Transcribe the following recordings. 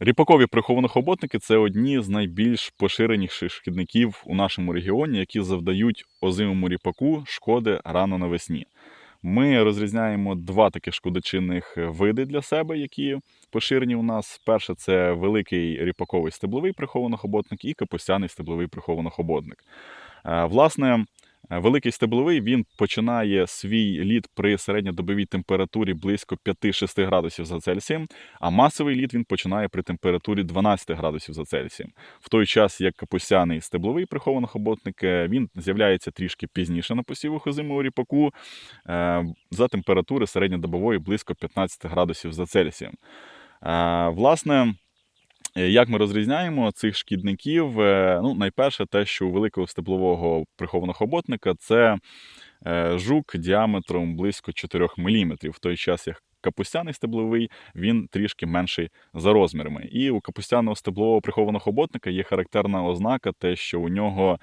Ріпакові прихованохоботники це одні з найбільш поширеніших шкідників у нашому регіоні, які завдають озимому ріпаку шкоди рано навесні. Ми розрізняємо два таких шкодочинних види для себе, які поширені у нас. Перше це великий ріпаковий стебловий прихованохоботник і капустяний стебловий прихованохоботник. Е, Власне, великий стебловий він починає свій лід при середньодобовій температурі близько 5-6 градусів за Цельсієм, а масовий лід він починає при температурі 12 градусів за Цельсієм. В той час, як капусяний стебловий прихованохоботник, е, він з'являється трішки пізніше на посівах озимого ріпаку е, за температури середньодобової близько 15 градусів за Цельсієм. Е, Власне, Е, Як ми розрізняємо цих шкідників? Е, Ну, найперше, те, що у великого степлового прихованого хоботника це е, жук діаметром близько 4 мм, в той час як капустяний стебловий він трішки менший за розмірами. І у капустяного стеблового прихованого хоботника є характерна ознака, те, що у нього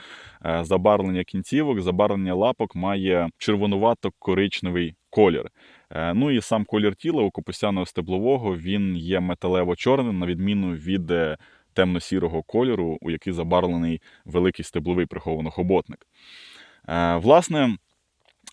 е, забарвлення кінцівок, забарвлення лапок має червонувато-коричневий колір. Е, Ну і сам колір тіла у капустяного стеблового він є металево-чорним, на відміну від е, темно-сірого кольору, у який забарвлений великий стебловий прихованохоботник. Е, Власне,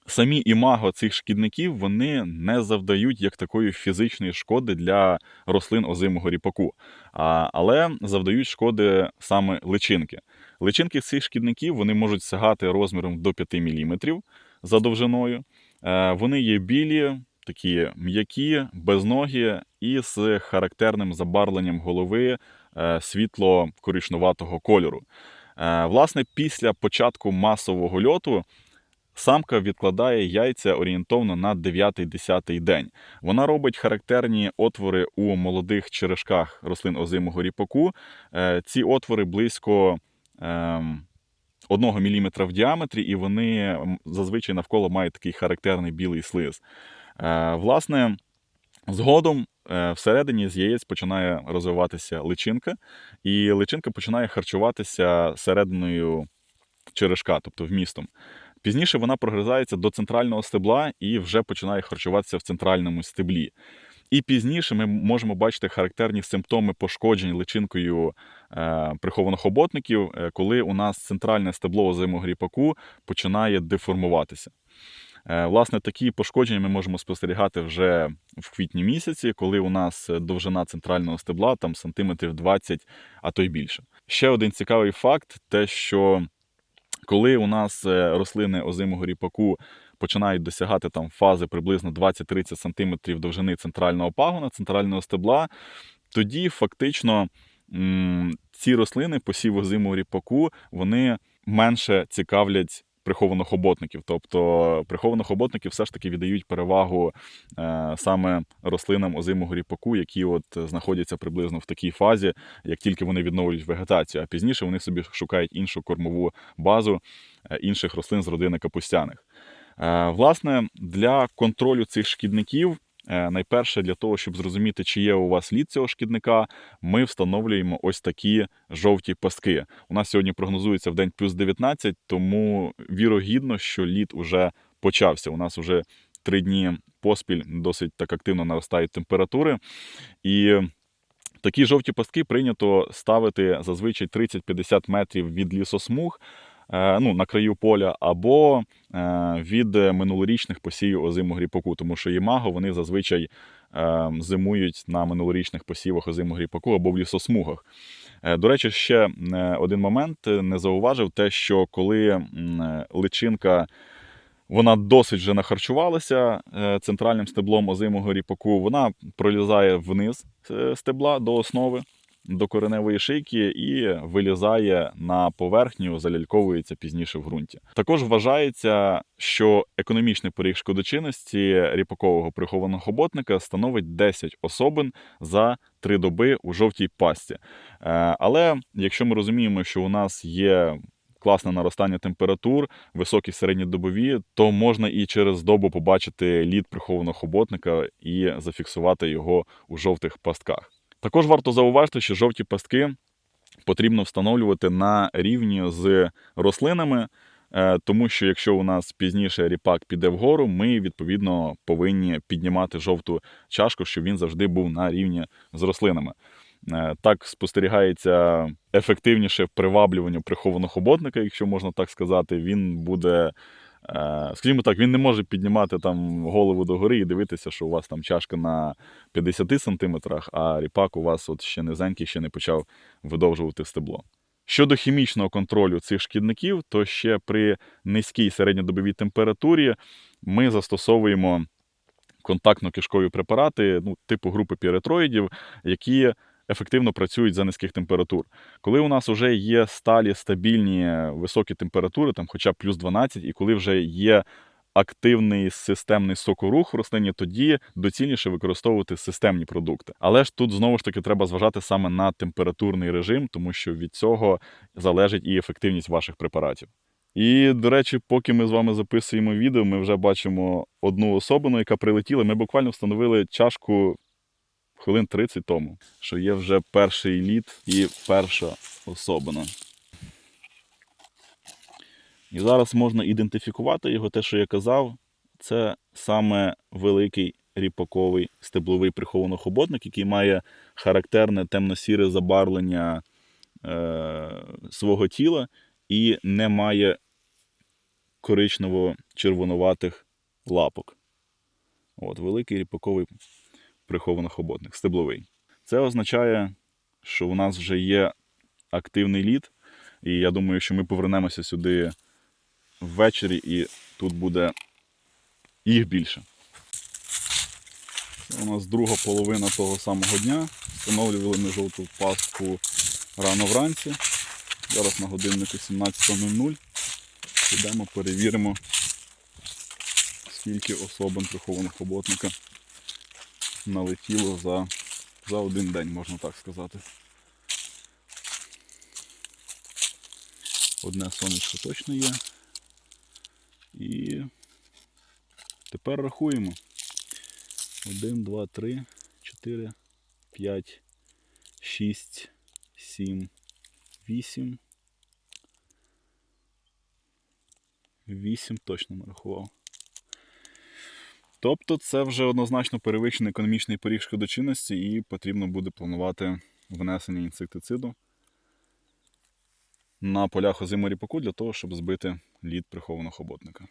самі імаго цих шкідників вони не завдають як такої фізичної шкоди для рослин озимого ріпаку, а, але завдають шкоди саме личинки. Личинки цих шкідників вони можуть сягати розміром до 5 мм за довжиною. Е, Вони є білі, такі м'які, безногі і з характерним забарвленням голови е, світло-коричнуватого кольору. Е, Власне, після початку масового льоту самка відкладає яйця орієнтовно на 9-10 день. Вона робить характерні отвори у молодих черешках рослин озимого ріпаку. Е, Ці отвори близько. ем, 1 мм в діаметрі, і вони зазвичай навколо мають такий характерний білий слиз. Е, Власне, згодом е, всередині з яєць починає розвиватися личинка, і личинка починає харчуватися серединою черешка, тобто вмістом. Пізніше вона прогризається до центрального стебла і вже починає харчуватися в центральному стеблі. І пізніше ми можемо бачити характерні симптоми пошкоджень личинкою е, прихованих оботників, е, коли у нас центральне стебло озимого ріпаку починає деформуватися. Е, Власне, такі пошкодження ми можемо спостерігати вже в квітні місяці, коли у нас довжина центрального стебла там сантиметрів 20, а то й більше. Ще один цікавий факт: те, що коли у нас е, рослини озимого ріпаку починають досягати там фази приблизно 20-30 см довжини центрального пагона, центрального стебла, тоді фактично ці рослини посів озимого ріпаку вони менше цікавлять прихованих оботників. Тобто прихованих оботників все ж таки віддають перевагу е, саме рослинам озимого ріпаку, які от знаходяться приблизно в такій фазі, як тільки вони відновлюють вегетацію, а пізніше вони собі шукають іншу кормову базу е, інших рослин з родини капустяних. Е, Власне, для контролю цих шкідників. Е, Найперше для того, щоб зрозуміти, чи є у вас лід цього шкідника, ми встановлюємо ось такі жовті пастки. У нас сьогодні прогнозується в день плюс 19, тому вірогідно, що лід уже почався. У нас вже три дні поспіль досить так активно наростають температури. І такі жовті пастки прийнято ставити зазвичай 30-50 метрів від лісосмуг. Е, Ну, на краю поля, або е, від минулорічних посівів озимого ріпаку, тому що ємаго вони зазвичай е, зимують на минулорічних посівах озимого ріпаку або в лісосмугах. До речі, ще один момент. Не зауважив те, що коли личинка вона досить вже нахарчувалася центральним стеблом озимого ріпаку, вона пролізає вниз стебла до основи, до кореневої шийки і вилізає на поверхню, заляльковується пізніше в ґрунті. Також вважається, що економічний поріг шкодочинності ріпакового прихованого хоботника становить 10 особин за три доби у жовтій пасті. Е, Але якщо ми розуміємо, що у нас є класне наростання температур, високі середньодобові, то можна і через добу побачити лід прихованого хоботника і зафіксувати його у жовтих пастках. Також варто зауважити, що жовті пастки потрібно встановлювати на рівні з рослинами, е, тому що якщо у нас пізніше ріпак піде вгору, ми відповідно повинні піднімати жовту чашку, щоб він завжди був на рівні з рослинами. Е, Так спостерігається ефективніше приваблювання прихованого хоботника, якщо можна так сказати. Він буде, скажімо так, він не може піднімати там голову догори і дивитися, що у вас там чашка на 50 сантиметрах, а ріпак у вас от ще низенький, ще не почав видовжувати стебло. Щодо хімічного контролю цих шкідників, то ще при низькій середньодобовій температурі ми застосовуємо контактно-кишкові препарати, ну, типу групи піретроїдів, які ефективно працюють за низьких температур. Коли у нас вже є сталі стабільні високі температури, там хоча б плюс 12, і коли вже є активний системний сокорух в рослині, тоді доцільніше використовувати системні продукти. Але ж тут знову ж таки треба зважати саме на температурний режим, тому що від цього залежить і ефективність ваших препаратів. І, до речі, поки ми з вами записуємо відео, ми вже бачимо одну особину, яка прилетіла. Ми буквально встановили чашку хвилин 30 тому, що є вже перший лід і перша особина. І зараз можна ідентифікувати його, те, що я казав, це саме великий ріпаковий стебловий приховано-хоботник, який має характерне темно-сіре забарвлення е, свого тіла і не має коричнево-червонуватих лапок. От, великий ріпаковий приховано-хоботник, стебловий. Це означає, що у нас вже є активний лід, і я думаю, що ми повернемося сюди ввечері, і тут буде їх більше. Це у нас друга половина того самого дня. Встановлювали ми жовту пастку рано вранці. Зараз на годиннику 17.00. Підемо, перевіримо, скільки особин прихованого хоботника налетіло за, за один день, можна так сказати. Одне сонечко точно є. І тепер рахуємо. 1, 2, 3, 4, 5, 6, 7, 8. 8 точно нарахував. Тобто це вже однозначно перевищений економічний поріг шкодочинності і потрібно буде планувати внесення інсектициду на полях озиморіпаку для того, щоб збити лід прихованого хоботника.